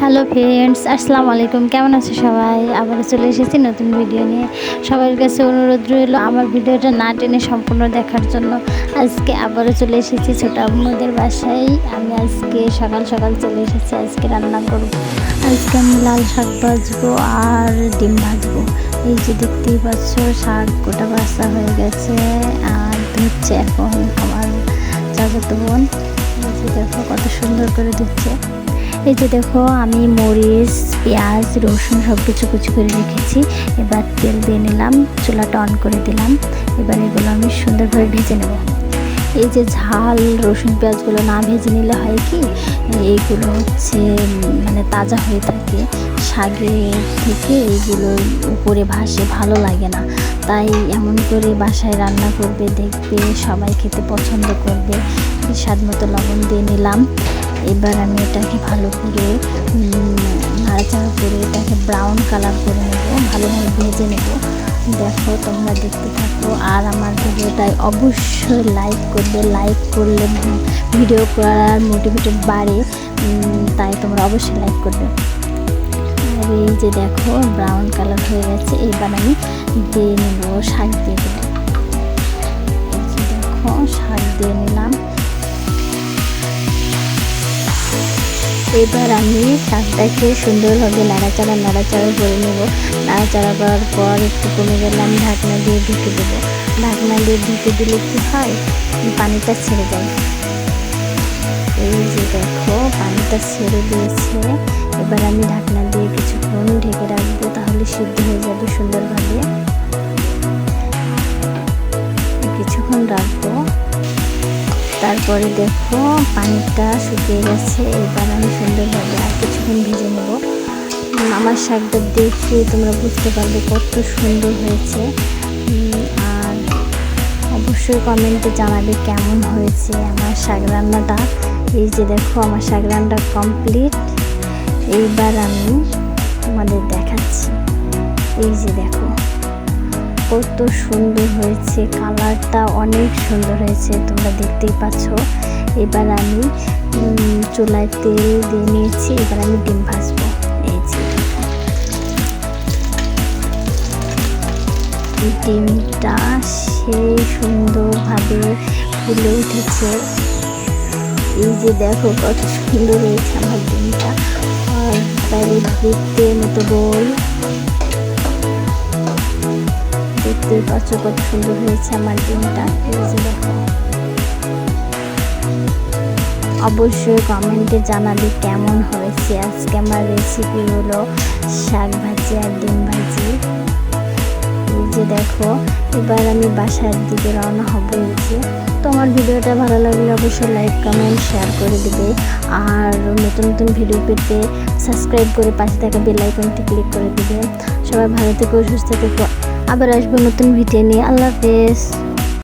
Hello friends আসসালামু আলাইকুম কেমন আছো সবাই? আবার চলে এসেছি নতুন ভিডিও নিয়ে। সবার কাছে অনুরোধ রইল আমার ভিডিওটা না টেনে সম্পূর্ণ দেখার জন্য। আজকে আবারও চলে এসেছি ছোটো আম্মুদের বাসায়। আমি আজকে সকাল সকাল চলে এসেছি। আজকে রান্না করব। আজকে আমি লাল শাক ভাজবো আর ডিম ভাজবো। এই যে দেখতেই পাচ্ছ, শাক গোটা বাসা হয়ে গেছে। আর ধুচ্ছে এখন আমার চাচাতো বোন। দেখো, কত সুন্দর করে ধুচ্ছে এই যে দেখো, আমি মরিচ, পেঁয়াজ, রসুন সব কিছু কুচি করে রেখেছি। এবার তেল দিয়ে নিলাম, চুলাটা অন করে দিলাম। এবার এগুলো আমি সুন্দরভাবে ভেজে নেব। এই যে ঝাল, রসুন, পেঁয়াজগুলো না ভেজে নিলে হয় কি এইগুলো হচ্ছে মানে তাজা হয়ে থাকে। শাকের থেকে এইগুলো উপরে ভাসে, ভালো লাগে না। তাই এমন করে বাসায় রান্না করবে, দেখবে, সবাই খেতে পছন্দ করবে। স্বাদ মতো লবণ দিয়ে নিলাম। এবার আমি এটাকে ভালো করে নাড়াচাড়া করে এটাকে ব্রাউন কালার করে নেব ভালোভাবে ভেজে নেব। দেখো তোমরা দেখতে থাকো, আর আমার ভিডিওটায় অবশ্যই লাইক করবে। লাইক করলে ভিডিও করার মোটিভেটেড বাড়ে তাই তোমরা অবশ্যই লাইক করবে। আর এই যে দেখো ব্রাউন কালার হয়ে গেছে, এবার আমি দিয়ে নেব শাক দিয়ে দেবো। দেখো শাক দিয়ে নিলাম। এবার আমি শাকটাকে সুন্দরভাবে নাড়াচাড়া নাড়াচাড়া করে নেব। নাড়াচাড়া করার পর একটু কমে গেলে আমি ঢাকনা দিয়ে ঢেকে দেবো। ঢাকনা দিয়ে ঢেকে দিলে কি হয়? পানিটা ছেড়ে যায় এই যে দেখো, পানিটা ছেড়ে দিয়েছে। এবার আমি ঢাকনা দিয়ে কিছুক্ষণ ঢেকে রাখব, তাহলে সিদ্ধ হয়ে যাবে সুন্দরভাবে। কিছুক্ষণ রাখব। তারপরে দেখো পানিটা শুকিয়ে গেছে। এবার আমি সুন্দরভাবে আর কিছুক্ষণ ভেজে নেব। আমার শাকটা দেখে তোমরা বুঝতে পারবে কত সুন্দর হয়েছে। আর অবশ্যই কমেন্টে জানাবে কেমন হয়েছে আমার শাক রান্নাটা। এই যে দেখো আমার শাক রান্না কমপ্লিট। এইবার আমি তোমাদের দেখাচ্ছি। এই যে দেখো। কত সুন্দর হয়েছে, কালারটা অনেক সুন্দর হয়েছে, তোমরা দেখতেই পাচ্ছ। এবার আমি চুলায় তেল দিয়ে নিয়েছি, এবার আমি ডিম ভাজবো। ডিমটা সেই সুন্দরভাবে ফুলে উঠেছে। এই যে দেখো, কত সুন্দর হয়েছে আমার ডিমটা। আর বাইরে দেখতে মতো গোল দেখতেই পাচ্ছ কত সুন্দর হয়েছে আমার ডিমটা অবশ্যই কমেন্টে জানাবে কেমন হয়েছে আজকে আমার রেসিপি হলো শাক ভাজি আর ডিম ভাজি। এই যে দেখো, এবার আমি বাসার দিকে রওনা হব এই যে। তোমার ভিডিওটা ভালো লাগলে অবশ্যই লাইক কমেন্ট শেয়ার করে দেবে। আর নতুন নতুন ভিডিও পেতে সাবস্ক্রাইব করে পাশে থাকা বেল আইকনটি ক্লিক করে দেবে। সবাই ভালো থেকো, সুস্থ থেকো। আবার আসব নতুন ভিডিও নিয়ে। আল্লাহ হাফেজ।